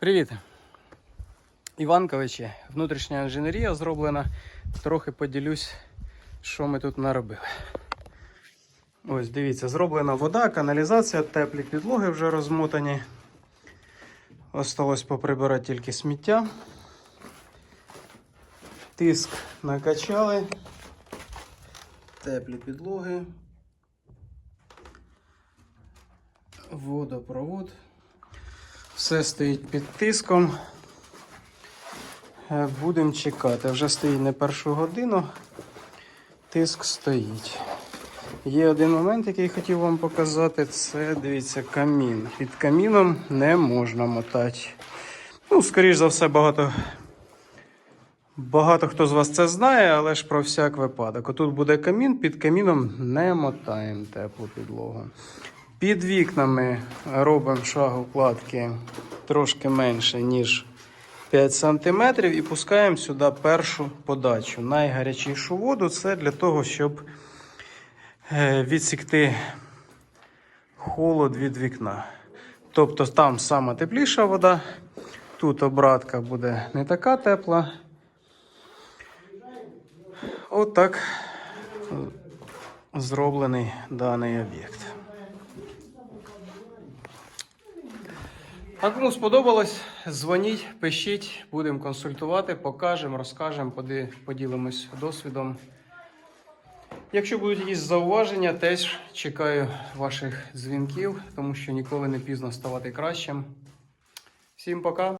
Привіт! Іванковичі, внутрішня інженерія зроблена. Трохи поділюсь, що ми тут наробили. Ось дивіться, зроблена вода, каналізація, теплі підлоги вже розмотані. Осталось поприбирати тільки сміття. Тиск накачали. Теплі підлоги. Водопровод. Все стоїть під тиском. Е, Будемо чекати. Вже стоїть не першу годину. Тиск стоїть. Є один момент, який хотів вам показати. Це, дивіться, камін. Під каміном не можна мотати. Ну, скоріш за все, багато, багато хто з вас це знає, але ж про всяк випадок. Отут буде камін, під каміном не мотаємо теплу підлогу. Під вікнами робимо шаг укладки трошки менше, ніж 5 см, і пускаємо сюди першу подачу. Найгарячішу воду це для того, щоб е, відсікти холод від вікна. Тобто там сама тепліша вода, тут обратка буде не така тепла. Отак зроблений даний об'єкт. А кому сподобалось, дзвоніть, пишіть, будемо консультувати, покажемо, розкажемо, поділимось досвідом. Якщо будуть якісь зауваження, теж чекаю ваших дзвінків, тому що ніколи не пізно ставати кращим. Всім пока!